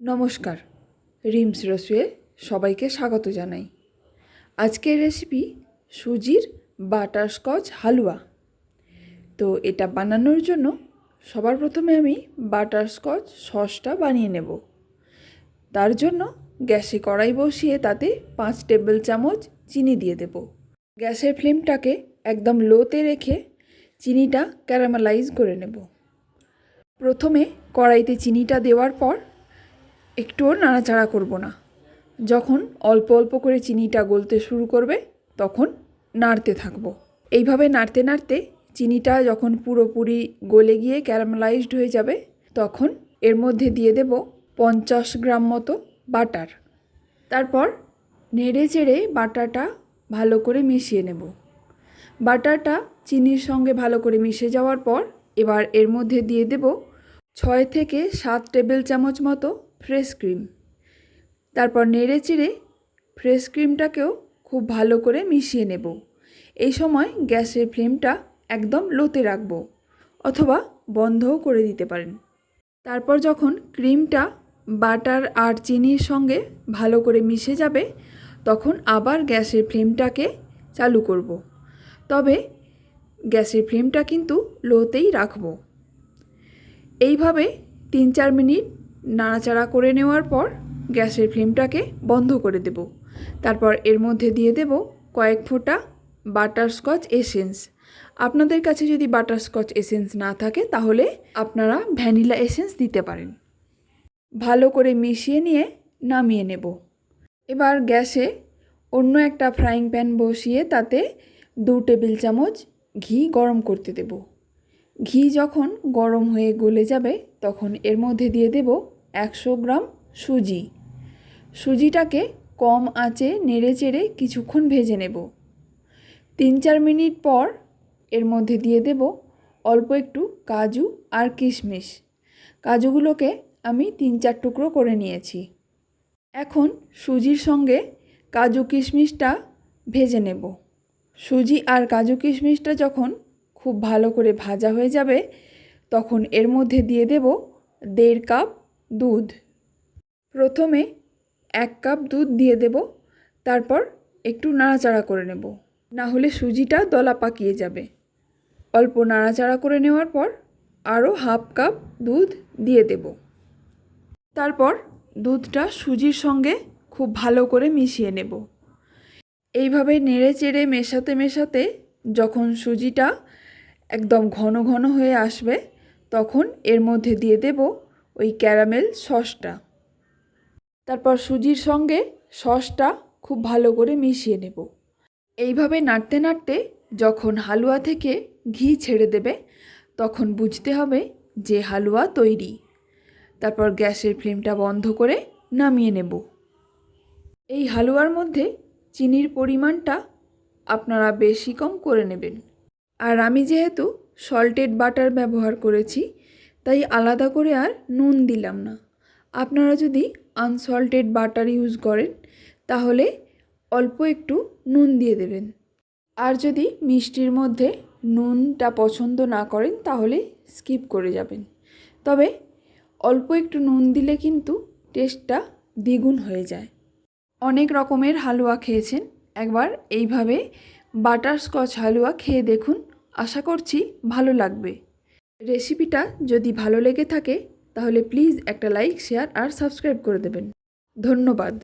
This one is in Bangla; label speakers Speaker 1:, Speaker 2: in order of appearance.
Speaker 1: নমস্কার, রিমস রসুয়ে সবাইকে স্বাগত জানাই। আজকের রেসিপি সুজির বাটারস্কচ হালুয়া। তো এটা বানানোর জন্য সবার প্রথমে আমি বাটারস্কচ সসটা বানিয়ে নেব। তার জন্য গ্যাসে কড়াই বসিয়ে তাতে পাঁচ টেবিল চামচ চিনি দিয়ে দেব। গ্যাসের ফ্লেমটাকে একদম লোতে রেখে চিনিটা ক্যারামেলাইজ করে নেব। প্রথমে কড়াইতে চিনিটা দেওয়ার পর একটুও নাড়াচাড়া করব না। যখন অল্প অল্প করে চিনিটা গলতে শুরু করবে, তখন নাড়তে থাকব। এইভাবে নাড়তে নাড়তে চিনিটা যখন পুরোপুরি গলে গিয়ে ক্যারামেলাইজড হয়ে যাবে, তখন এর মধ্যে দিয়ে দেব পঞ্চাশ গ্রাম মতো বাটার। তারপর নেড়ে চেড়ে বাটারটা ভালো করে মিশিয়ে নেব। বাটারটা চিনির সঙ্গে ভালো করে মিশে যাওয়ার পর, এবার এর মধ্যে দিয়ে দেব ছয় থেকে সাত টেবিল চামচ মতো ফ্রেশ ক্রিম। তারপর নেড়ে চেড়ে ফ্রেশ ক্রিমটাকেও খুব ভালো করে মিশিয়ে নেব। এই সময় গ্যাসের ফ্লেমটা একদম লোতে রাখব অথবা বন্ধও করে দিতে পারেন। তারপর যখন ক্রিমটা বাটার আর চিনির সঙ্গে ভালো করে মিশে যাবে, তখন আবার গ্যাসের ফ্লেমটাকে চালু করব। তবে গ্যাসের ফ্লেমটা কিন্তু লোতেই রাখব। এইভাবে তিন চার মিনিট নাড়াচাড়া করে নেওয়ার পর গ্যাসের ফ্লেমটাকে বন্ধ করে দেব। তারপর এর মধ্যে দিয়ে দেব কয়েক ফোঁটা বাটারস্কচ এসেন্স। আপনাদের কাছে যদি বাটারস্কচ এসেন্স না থাকে, তাহলে আপনারা ভ্যানিলা এসেন্স দিতে পারেন। ভালো করে মিশিয়ে নিয়ে নামিয়ে নেব। এবার গ্যাসে অন্য একটা ফ্রাইং প্যান বসিয়ে তাতে দু টেবিল চামচ ঘি গরম করতে দেব। ঘি যখন গরম হয়ে গলে যাবে, তখন এর মধ্যে দিয়ে দেব একশো গ্রাম সুজি। সুজিটাকে কম আঁচে নেড়ে চেড়ে কিছুক্ষণ ভেজে নেব। তিন চার মিনিট পর এর মধ্যে দিয়ে দেব অল্প একটু কাজু আর কিশমিশ। কাজুগুলোকে আমি তিন চার টুকরো করে নিয়েছি। এখন সুজির সঙ্গে কাজু কিশমিশটা ভেজে নেব। সুজি আর কাজু কিশমিশটা যখন খুব ভালো করে ভাজা হয়ে যাবে, তখন এর মধ্যে দিয়ে দেব দেড় কাপ দুধ। প্রথমে এক কাপ দুধ দিয়ে দেব, তারপর একটু নাড়াচাড়া করে নেব, না হলে সুজিটা দলা পাকিয়ে যাবে। অল্প নাড়াচাড়া করে নেওয়ার পর আরও হাফ কাপ দুধ দিয়ে দেব। তারপর দুধটা সুজির সঙ্গে খুব ভালো করে মিশিয়ে নেব। এইভাবে নেড়ে চেড়ে মেশাতে মেশাতে যখন সুজিটা একদম ঘন ঘন হয়ে আসবে, তখন এর মধ্যে দিয়ে দেব ওই ক্যারামেল সসটা। তারপর সুজির সঙ্গে সসটা খুব ভালো করে মিশিয়ে নেব। এইভাবে নাড়তে নাড়তে যখন হালুয়া থেকে ঘি ছেড়ে দেবে, তখন বুঝতে হবে যে হালুয়া তৈরি। তারপর গ্যাসের ফ্লেমটা বন্ধ করে নামিয়ে নেব। এই হালুয়ার মধ্যে চিনির পরিমাণটা আপনারা বেশি কম করে নেবেন। আর আমি যেহেতু সল্টেড বাটার ব্যবহার করেছি, তাই আলাদা করে আর নুন দিলাম না। আপনারা যদি আনসল্টেড বাটার ইউজ করেন, তাহলে অল্প একটু নুন দিয়ে দেবেন। আর যদি মিষ্টির মধ্যে নুনটা পছন্দ না করেন, তাহলে স্কিপ করে যাবেন। তবে অল্প একটু নুন দিলে কিন্তু টেস্টটা দ্বিগুণ হয়ে যায়। অনেক রকমের হালুয়া খেয়েছেন, একবার এইভাবে বাটারস্কচ হালুয়া খেয়ে দেখুন। আশা করছি ভালো লাগবে। রেসিপিটা যদি ভালো লেগে থাকে, তাহলে প্লিজ একটা লাইক, শেয়ার আর সাবস্ক্রাইব করে দেবেন। ধন্যবাদ।